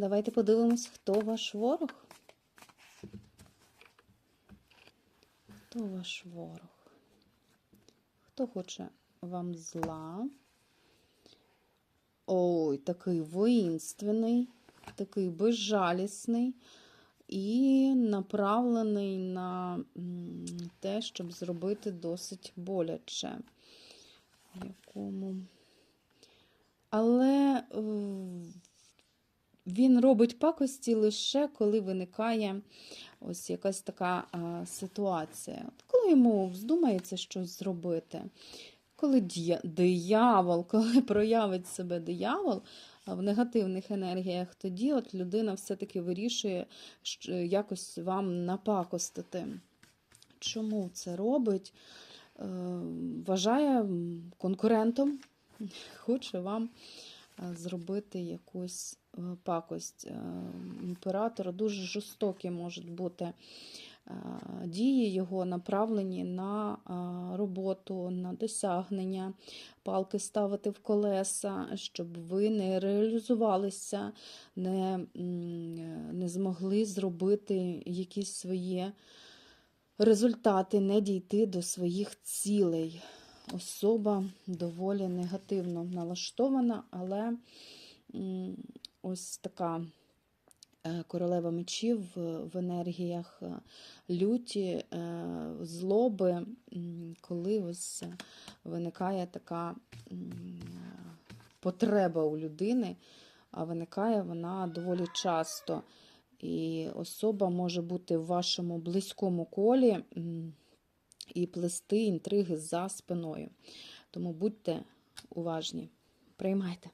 Давайте подивимось, хто ваш ворог. Хто ваш ворог? Хто хоче вам зла? Ой, такий воїнственний, такий безжалісний і направлений на те, щоб зробити досить боляче. Якому... Але е, він робить пакості лише коли виникає ось якась така ситуація. Коли йому вздумається щось зробити, коли диявол, коли проявить себе диявол в негативних енергіях, тоді от людина все-таки вирішує якось вам напакостити. Чому це робить? Е, Вважає конкурентом, хоче вам зробити якусь е, пакость. Е, Імператора дуже жорстокі можуть бути е, дії його направлені на е, роботу, на досягнення, палки ставити в колеса, щоб ви не реалізувалися, не, е, не змогли зробити якісь свої результати, не дійти до своїх цілей. Особа доволі негативно налаштована, але ось така е, королева мечів в, енергіях е, люті, е, злоби, коли ось виникає така потреба у людини, а виникає вона доволі часто. І особа може бути в вашому близькому колі і плести інтриги за спиною. Тому будьте уважні, приймайте.